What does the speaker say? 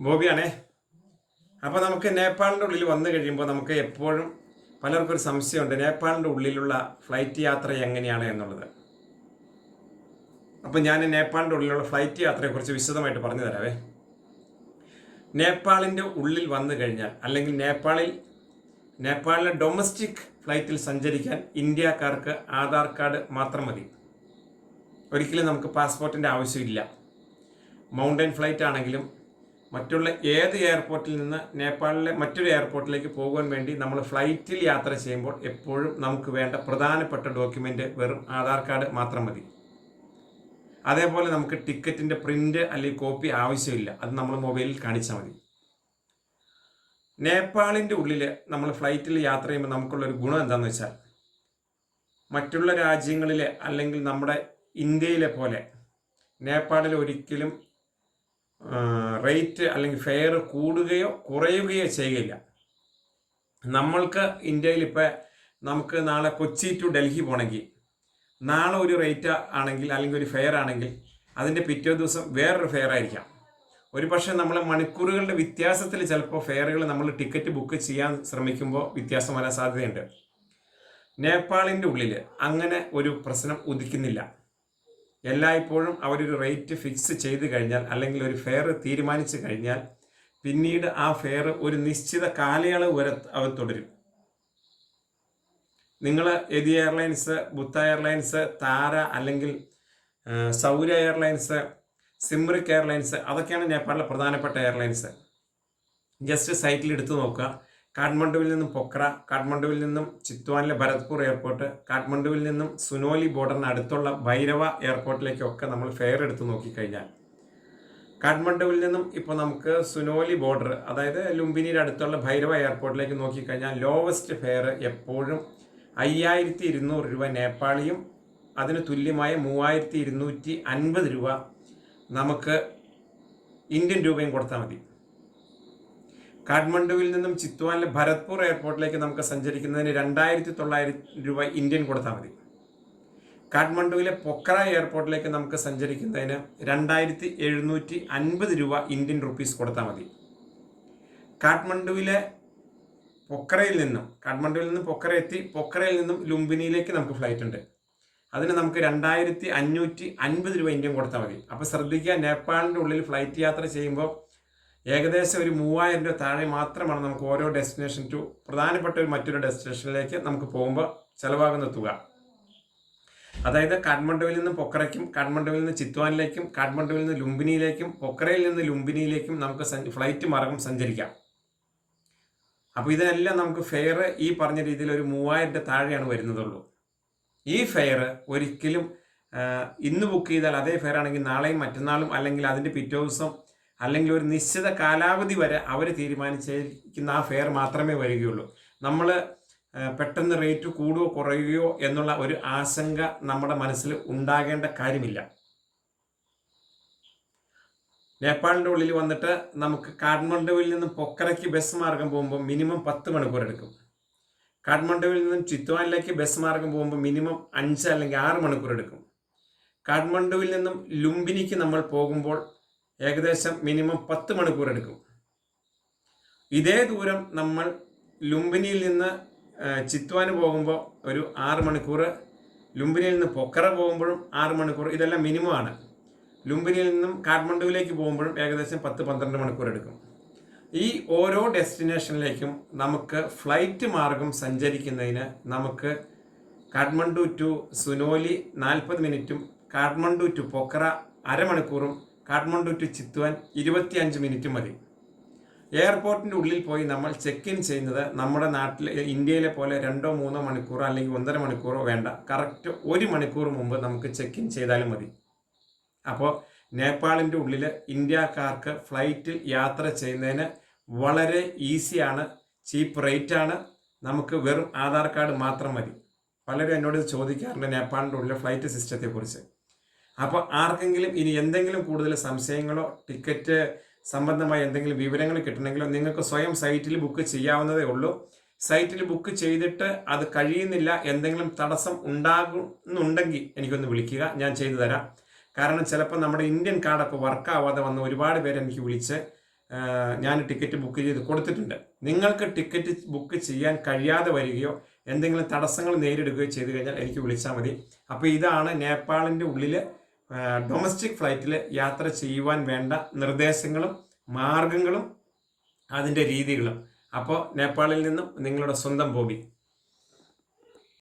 ബോബിയാണേ അപ്പോൾ നമുക്ക് നേപ്പാളിന്റെ ഉള്ളിൽ വന്നു കഴിയുമ്പോൾ നമുക്ക് എപ്പോഴും പലർക്കും ഒരു സംശയമുണ്ട്. നേപ്പാളിന്റെ ഉള്ളിലുള്ള ഫ്ലൈറ്റ് യാത്ര എങ്ങനെയാണ് എന്നുള്ളത്. അപ്പോൾ ഞാൻ നേപ്പാളിന്റെ ഉള്ളിലുള്ള ഫ്ലൈറ്റ് യാത്രയെക്കുറിച്ച് വിശദമായിട്ട് പറഞ്ഞു തരാവേ. നേപ്പാളിന്റെ ഉള്ളിൽ വന്നു കഴിഞ്ഞാൽ അല്ലെങ്കിൽ നേപ്പാളിൽ നേപ്പാളിലെ ഡൊമസ്റ്റിക് ഫ്ലൈറ്റിൽ സഞ്ചരിക്കാൻ ഇന്ത്യക്കാർക്ക് ആധാർ കാർഡ് മാത്രം മതി. ഒരിക്കലും നമുക്ക് പാസ്പോർട്ടിന്റെ ആവശ്യമില്ല. മൗണ്ടൻ ഫ്ലൈറ്റ് ആണെങ്കിലും മറ്റുള്ള ഏത് എയർപോർട്ടിൽ നിന്ന് നേപ്പാളിലെ മറ്റൊരു എയർപോർട്ടിലേക്ക് പോകാൻ വേണ്ടി നമ്മൾ ഫ്ലൈറ്റിൽ യാത്ര ചെയ്യുമ്പോൾ എപ്പോഴും നമുക്ക് വേണ്ട പ്രധാനപ്പെട്ട ഡോക്യുമെന്റ് വെറും ആധാർ കാർഡ് മാത്രം മതി. അതേപോലെ നമുക്ക് ടിക്കറ്റിന്റെ പ്രിന്റ് അല്ലെങ്കിൽ കോപ്പി ആവശ്യമില്ല. അത് നമ്മൾ മൊബൈലിൽ കാണിച്ചാൽ മതി. നേപ്പാളിന്റെ ഉള്ളിൽ നമ്മൾ ഫ്ലൈറ്റിൽ യാത്ര ചെയ്യുമ്പോൾ നമുക്കുള്ളൊരു ഗുണം എന്താണെന്ന് വെച്ചാൽ മറ്റുള്ള രാജ്യങ്ങളിലെ അല്ലെങ്കിൽ നമ്മുടെ ഇന്ത്യയിലെ പോലെ നേപ്പാളിൽ ഒരിക്കലും റേറ്റ് അല്ലെങ്കിൽ ഫെയർ കൂടുകയോ കുറയുകയോ ചെയ്യില്ല. നമ്മൾക്ക് ഇന്ത്യയിൽ ഇപ്പം നമുക്ക് നാളെ കൊച്ചി ടു ഡൽഹി പോകണമെങ്കിൽ നാളെ ഒരു റേറ്റ് ആണെങ്കിൽ അല്ലെങ്കിൽ ഒരു ഫെയർ ആണെങ്കിൽ അതിന്റെ പിറ്റേ ദിവസം വേറൊരു ഫെയർ ആയിരിക്കാം. ഒരു പക്ഷേ നമ്മൾ മണിക്കൂറുകളുടെ വ്യത്യാസത്തിൽ ചിലപ്പോൾ ഫെയറുകൾ നമ്മൾ ടിക്കറ്റ് ബുക്ക് ചെയ്യാൻ ശ്രമിക്കുമ്പോൾ വ്യത്യാസം വരാൻ സാധ്യതയുണ്ട്. നേപ്പാളിന്റെ ഉള്ളിൽ അങ്ങനെ ഒരു പ്രശ്നം ഉദിക്കുന്നില്ല. എല്ലായ്പ്പോഴും അവരൊരു റേറ്റ് ഫിക്സ് ചെയ്ത് കഴിഞ്ഞാൽ അല്ലെങ്കിൽ ഒരു ഫെയർ തീരുമാനിച്ചു കഴിഞ്ഞാൽ പിന്നീട് ആ ഫെയർ ഒരു നിശ്ചിത കാലയളവ് വരെ അവർ തുടരും. നിങ്ങൾ എതി എയർലൈൻസ് ബുത്ത എയർലൈൻസ് താര അല്ലെങ്കിൽ സൗര എയർലൈൻസ് സിമ്രിക് എയർലൈൻസ് അതൊക്കെയാണ് നേപ്പാളിലെ പ്രധാനപ്പെട്ട എയർലൈൻസ് ജസ്റ്റ് സൈറ്റിൽ എടുത്തു നോക്കുക. കാഠ്മണ്ഡുവിൽ നിന്നും പൊക്ര കാഠ്മണ്ഡുവിൽ നിന്നും ചിത്വാനിലെ ഭരത്പൂർ എയർപോർട്ട് കാഠ്മണ്ഡുവിൽ നിന്നും സുനോലി ബോർഡറിന് അടുത്തുള്ള ഭൈരവ എയർപോർട്ടിലേക്കൊക്കെ നമ്മൾ ഫെയർ എടുത്ത് നോക്കിക്കഴിഞ്ഞാൽ കാഠ്മണ്ഡുവിൽ നിന്നും ഇപ്പോൾ നമുക്ക് സുനോലി ബോർഡർ അതായത് ലുംബിനിയുടെ അടുത്തുള്ള ഭൈരവ എയർപോർട്ടിലേക്ക് നോക്കിക്കഴിഞ്ഞാൽ ലോവസ്റ്റ് ഫെയർ എപ്പോഴും അയ്യായിരത്തി ഇരുന്നൂറ് രൂപ നേപ്പാളിയും അതിന് തുല്യമായ മൂവായിരത്തി ഇരുന്നൂറ്റി അൻപത് രൂപ നമുക്ക് ഇന്ത്യൻ രൂപയും കൊടുത്താൽ മതി. കാഠ്മണ്ഡുവിൽ നിന്നും ചിത്വാനിലെ ഭരത്പൂർ എയർപോർട്ടിലേക്ക് നമുക്ക് സഞ്ചരിക്കുന്നതിന് രണ്ടായിരത്തി തൊള്ളായിരം രൂപ ഇന്ത്യൻ കൊടുത്താൽ മതി. കാഠ്മണ്ഡുവിലെ പൊക്ര എയർപോർട്ടിലേക്ക് നമുക്ക് സഞ്ചരിക്കുന്നതിന് രണ്ടായിരത്തി എഴുന്നൂറ്റി അൻപത് രൂപ ഇന്ത്യൻ റുപ്പീസ് കൊടുത്താൽ മതി. കാഠ്മണ്ഡുവിലെ പൊക്രയിൽ നിന്നും കാഠ്മണ്ഡുവിൽ നിന്നും പൊക്ര എത്തി പൊക്രയിൽ നിന്നും ലുംബിനിയിലേക്ക് നമുക്ക് ഫ്ലൈറ്റ് ഉണ്ട്. അതിന് നമുക്ക് രണ്ടായിരത്തി അഞ്ഞൂറ്റി അൻപത് രൂപ ഇന്ത്യൻ കൊടുത്താൽ മതി. അപ്പോൾ ശ്രദ്ധിക്കുക നേപ്പാളിന്റെ ഉള്ളിൽ ഫ്ലൈറ്റ് യാത്ര ചെയ്യുമ്പോൾ ഏകദേശം ഒരു മൂവായിരം രൂപ താഴെ മാത്രമാണ് നമുക്ക് ഓരോ ഡെസ്റ്റിനേഷൻ ടു പ്രധാനപ്പെട്ട ഒരു മറ്റൊരു ഡെസ്റ്റിനേഷനിലേക്ക് നമുക്ക് പോകുമ്പോൾ ചിലവാകുന്ന തുക. അതായത് കാഠ്മണ്ഡുവിൽ നിന്ന് പൊക്കറയ്ക്കും കാഠ്മണ്ഡുവിൽ നിന്ന് ചിത്വാനിലേക്കും കാഠ്മണ്ഡുവിൽ നിന്ന് ലുംബിനിയിലേക്കും പൊക്കറയിൽ നിന്ന് ലുംബിനിയിലേക്കും നമുക്ക് ഫ്ലൈറ്റ് മാർഗം സഞ്ചരിക്കാം. അപ്പോൾ ഇതിനെല്ലാം നമുക്ക് ഫെയർ ഈ പറഞ്ഞ രീതിയിൽ ഒരു മൂവായിരത്തെ താഴെയാണ് വരുന്നതുള്ളൂ. ഈ ഫെയർ ഒരിക്കലും ഇന്ന് ബുക്ക് ചെയ്താൽ അതേ ഫെയർ ആണെങ്കിൽ നാളെയും മറ്റന്നാളും അല്ലെങ്കിൽ അതിന്റെ പിറ്റേ ദിവസം അല്ലെങ്കിൽ ഒരു നിശ്ചിത കാലാവധി വരെ അവർ തീരുമാനിച്ചിരിക്കുന്ന ആ ഫെയർ മാത്രമേ വരികയുള്ളൂ. നമ്മൾ പെട്ടെന്ന് റേറ്റ് കൂടുകയോ കുറയുകയോ എന്നുള്ള ഒരു ആശങ്ക നമ്മുടെ മനസ്സിൽ ഉണ്ടാകേണ്ട കാര്യമില്ല. നേപ്പാളിന്റെ ഉള്ളിൽ വന്നിട്ട് നമുക്ക് കാഠ്മണ്ഡുവിൽ നിന്നും പൊക്കരയ്ക്ക് ബസ് മാർഗം പോകുമ്പോൾ മിനിമം പത്ത് മണിക്കൂർ എടുക്കും. കാഠ്മണ്ഡുവിൽ നിന്നും ചിത്വാനിലേക്ക് ബസ് മാർഗം പോകുമ്പോൾ മിനിമം അഞ്ച് അല്ലെങ്കിൽ ആറ് മണിക്കൂർ എടുക്കും. കാഠ്മണ്ഡുവിൽ നിന്നും ലുംബിനിക്ക് നമ്മൾ പോകുമ്പോൾ ഏകദേശം മിനിമം പത്ത് മണിക്കൂർ എടുക്കും. ഇതേ ദൂരം നമ്മൾ ലുംബിനിയിൽ നിന്ന് ചിത്വാന് പോകുമ്പോൾ ഒരു ആറ് മണിക്കൂർ ലുംബിനിയിൽ നിന്ന് പൊക്കറ പോകുമ്പോഴും ആറ് മണിക്കൂർ ഇതെല്ലാം മിനിമം ആണ്. ലുംബിനിയിൽ നിന്നും കാഠ്മണ്ഡുവിലേക്ക് പോകുമ്പോഴും ഏകദേശം പത്ത് പന്ത്രണ്ട് മണിക്കൂർ എടുക്കും. ഈ ഓരോ ഡെസ്റ്റിനേഷനിലേക്കും നമുക്ക് ഫ്ലൈറ്റ് മാർഗം സഞ്ചരിക്കുന്നതിന് നമുക്ക് കാഠ്മണ്ഡു ടു സുനോലി നാൽപ്പത് മിനിറ്റും കാഠ്മണ്ഡു ടു പൊക്കറ അരമണിക്കൂറും കാഠ്മണ്ഡു ടു ചിത്വാൻ ഇരുപത്തിയഞ്ച് മിനിറ്റ് മതി. എയർപോർട്ടിന്റെ ഉള്ളിൽ പോയി നമ്മൾ ചെക്ക് ഇൻ ചെയ്യുന്നത് നമ്മുടെ നാട്ടിൽ ഇന്ത്യയിലെ പോലെ രണ്ടോ മൂന്നോ മണിക്കൂറോ അല്ലെങ്കിൽ ഒന്നര മണിക്കൂറോ വേണ്ട. കറക്റ്റ് ഒരു മണിക്കൂർ മുമ്പ് നമുക്ക് ചെക്ക് ഇൻ ചെയ്താലും മതി. അപ്പോൾ നേപ്പാളിന്റെ ഉള്ളിൽ ഇന്ത്യക്കാർക്ക് ഫ്ലൈറ്റിൽ യാത്ര ചെയ്യുന്നതിന് വളരെ ഈസിയാണ് ചീപ്പ് റേറ്റാണ് നമുക്ക് വെറും ആധാർ കാർഡ് മാത്രം മതി. പലരും എന്നോട് ചോദിക്കാറുണ്ട് നേപ്പാളിന്റെ ഉള്ളിലെ ഫ്ലൈറ്റ് സിസ്റ്റത്തെക്കുറിച്ച് അപ്പോൾ ആർക്കെങ്കിലും ഇനി എന്തെങ്കിലും കൂടുതൽ സംശയങ്ങളോ ടിക്കറ്റ് സംബന്ധമായ എന്തെങ്കിലും വിവരങ്ങൾ കിട്ടണമെങ്കിലോ നിങ്ങൾക്ക് സ്വയം സൈറ്റിൽ ബുക്ക് ചെയ്യാവുന്നതേ ഉള്ളൂ. സൈറ്റിൽ ബുക്ക് ചെയ്തിട്ട് അത് കഴിയുന്നില്ല എന്തെങ്കിലും തടസ്സം ഉണ്ടാകുന്നുണ്ടെങ്കിൽ എനിക്കൊന്ന് വിളിക്കുക ഞാൻ ചെയ്തു തരാം. കാരണം ചിലപ്പോൾ നമ്മുടെ ഇന്ത്യൻ കാർഡൊക്കെ വർക്ക് ആവാതെ വന്ന ഒരുപാട് പേര് എനിക്ക് വിളിച്ച് ഞാൻ ടിക്കറ്റ് ബുക്ക് ചെയ്ത് കൊടുത്തിട്ടുണ്ട്. നിങ്ങൾക്ക് ടിക്കറ്റ് ബുക്ക് ചെയ്യാൻ കഴിയാതെ വരികയോ എന്തെങ്കിലും തടസ്സങ്ങൾ നേരിടുകയോ ചെയ്തു കഴിഞ്ഞാൽ എനിക്ക് വിളിച്ചാൽ മതി. അപ്പോൾ ഇതാണ് നേപ്പാളിന്റെ ഉള്ളിൽ ഡൊമസ്റ്റിക് ഫ്ലൈറ്റിൽ യാത്ര ചെയ്യുവാൻ വേണ്ട നിർദ്ദേശങ്ങളും മാർഗങ്ങളും അതിന്റെ രീതികളും. അപ്പോൾ നേപ്പാളിൽ നിന്നും നിങ്ങളുടെ സ്വന്തം ബോബി.